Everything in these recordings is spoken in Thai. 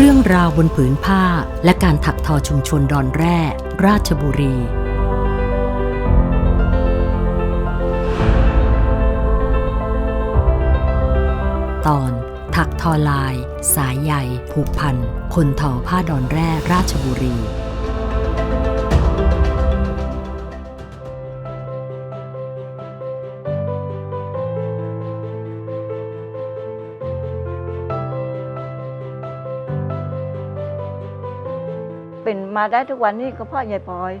เรื่องราวบนผืนผ้าและการถักทอชุมชนดอนแร่ ราชบุรี ตอน ถักทอลาย สายใยผูกพันคนทอผ้าดอนแร่ราชบุรี เป็นมาได้ทุกวันนี้ก็เพราะยายพลอย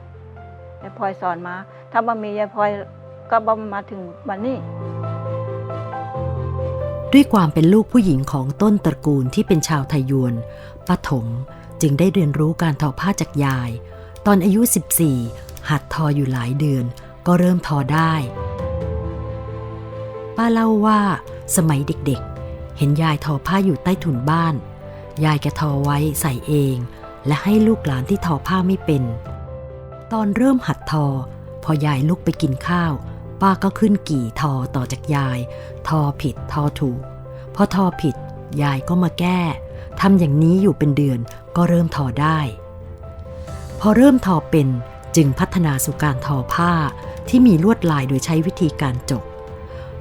ยายพลอยสอนมา ถ้าบ่มียายพลอยก็บ่มาถึงวันนี้ ด้วยความเป็นลูกผู้หญิงของต้นตระกูลที่เป็นชาวไทยยวนป้าถมจึงได้เรียนรู้การทอผ้าจากยาย ตอนอายุ 14 หัดทออยู่หลายเดือน ก็เริ่มทอได้ ป้าเล่าว่า สมัยเด็กๆ เห็นยายทอผ้าอยู่ใต้ถุนบ้าน ยายแกทอไว้ใส่เอง และให้ลูกหลานที่ทอผ้าไม่เป็น ตอนเริ่มหัดทอ พอยายลุกไปกินข้าว ป้าก็ขึ้นกี่ทอต่อจากยาย ทอผิดทอถูก พอทอผิด ยายก็มาแก้ทำอย่างนี้อยู่เป็นเดือนก็เริ่มทอได้ พอเริ่มทอเป็นจึงพัฒนาสู่การทอผ้าที่มีลวดลายโดยใช้วิธีการจก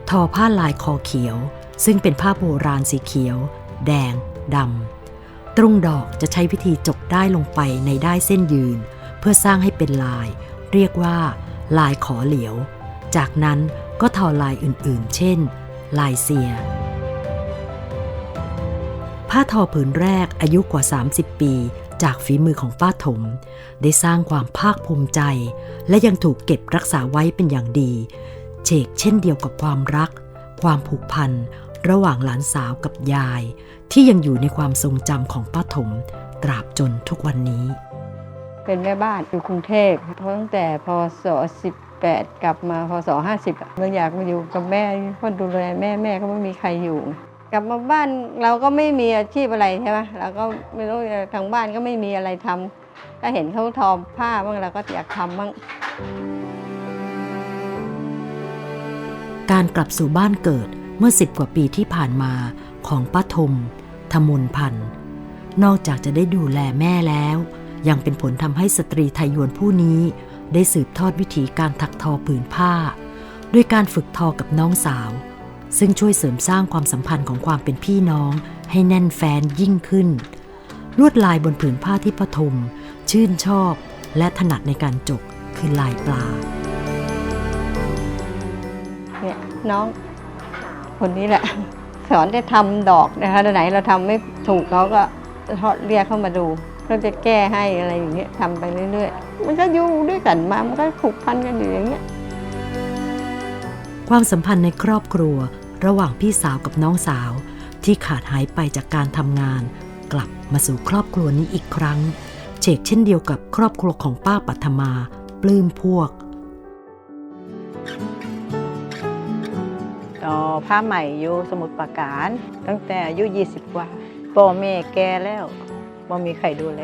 ทอผ้าลายคอเขียว ซึ่งเป็นผ้าโบราณสีเขียว แดงดำ ตรงดอกจะใช้วิธีจกได้ลงไปในได้เส้นยืน เพื่อสร้างให้เป็นลาย เรียกว่า ลายขอเหลียว จากนั้นก็ทอลายอื่นๆ เช่น ลายเสีย ผ้าทอผืนแรกอายุกว่า 30 ปีจากฝีมือของป้าถม ได้สร้างความภาคภูมิใจ และยังถูกเก็บรักษาไว้เป็นอย่างดี เชกเช่นเดียวกับความรัก ความผูกพัน ระหว่างหลานสาวกับยาย ที่ยังอยู่ในความทรงจำของป้าถม ตราบจนทุกวันนี้ เป็นแม่บ้านอยู่กรุงเทพเพราะตั้งแต่พศ18 กลับมาพศ50อะเราอยากมาอยู่กับแม่เพราะดูแลแม่แม่ก็ไม่มีใครอยู่ กลับมาบ้านเราก็ไม่มีอาชีพอะไรใช่ไหมเราก็ไม่รู้ทางบ้านก็ไม่มีอะไรทำก็เห็นเขาทอผ้าบ้างเราก็อยากทำบ้างการกลับสู่บ้านเกิด เมื่อสิบกว่าปีที่ผ่านมาของป้าทมธมนพันธ์นอกจากจะได้ดูแลแม่แล้ว ยังเป็นผลทำให้สตรีไทยยวนผู้นี้ ได้สืบทอดวิธีการถักทอผืนผ้า ด้วยการฝึกทอกับน้องสาว ซึ่งช่วยเสริมสร้างความสัมพันธ์ของความเป็นพี่น้องให้แน่นแฟนยิ่งขึ้น ลวดลายบนผืนผ้าที่ปฐมชื่นชอบ และถนัดในการจกคือลายปลาเนี่ยน้อง คนนี้แหละ สอนได้ทำดอกนะคะไหนเราทำไม่ถูกเขาก็เรียกเข้ามาดูก็จะแก้ให้อะไรอย่างเงี้ยทำไปเรื่อยๆ มันก็อยู่ด้วยกันมา มันก็ผูกพันกันอยู่อย่างเงี้ย ความสัมพันธ์ในครอบครัว ระหว่างพี่สาวกับน้องสาว ที่ขาดหายไปจากการทำงาน กลับมาสู่ครอบครัวนี้อีกครั้งเชกเช่นเดียวกับครอบครัวของป้าปัทมา ปลื้มพวก ผ้าใหม่อยู่สมุทรปราการ ตั้งแต่อายุ 20 กว่าพ่อแม่แก่แล้วบ่มีใครดูแล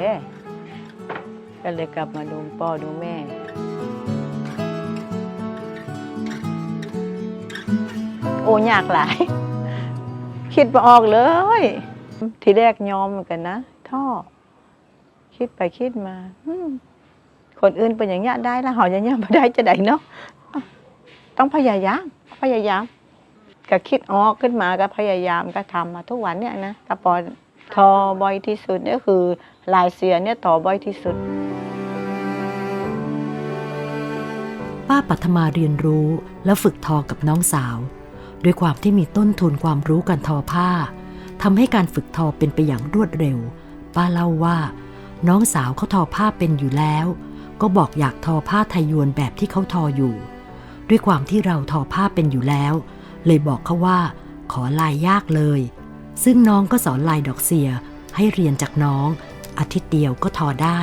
ก็เลยกลับมาดูพ่อดูแม่โอ้ยากหลาย คิดบ่ออกเลย ทีแรกยอมเหมือนกันนะท่อ คิดไปคิดมาคนอื่นเป็นอย่างเงี้ยได้แล้วเฮาอย่างเงี้ยไม่ได้จะได้เนาะต้องพยายามพยายาม ก็คิดออกขึ้นมาก็พยายามก็ทำมาทุกวันเนี่ยนะก็พอนทอบ่อยที่สุดเนี่คือลายเสียเนี่ยทอบ่อยที่สุด ป้าปัทมาเรียนรู้และฝึกทอกับน้องสาว ด้วยความที่มีต้นทุนความรู้การทอผ้าทำให้การฝึกทอเป็นไปอย่างรวดเร็ว ป้าเล่าว่า น้องสาวเขาทอผ้าเป็นอยู่แล้ว ก็บอกอยากทอผ้าไทยยวนแบบที่เขาทออยู่ ด้วยความที่เราทอผ้าเป็นอยู่แล้ว เลยบอกเขาว่า ขอลายยากเลย ซึ่งน้องก็สอนลายดอกเสียให้เรียนจากน้อง อาทิตย์เดียวก็ทอได้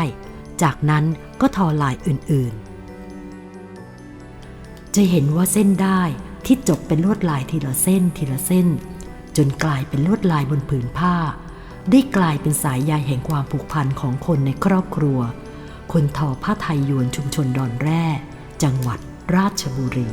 จากนั้นก็ทอลายอื่นๆ จะเห็นว่าเส้นได้ที่จบเป็นลวดลายทีละเส้นทีละเส้น จนกลายเป็นลวดลายบนผืนผ้า ได้กลายเป็นสายใยแห่งความผูกพันของคนในครอบครัว คนทอผ้าไทยยวนชุมชนดอนแร่ จังหวัดราชบุรี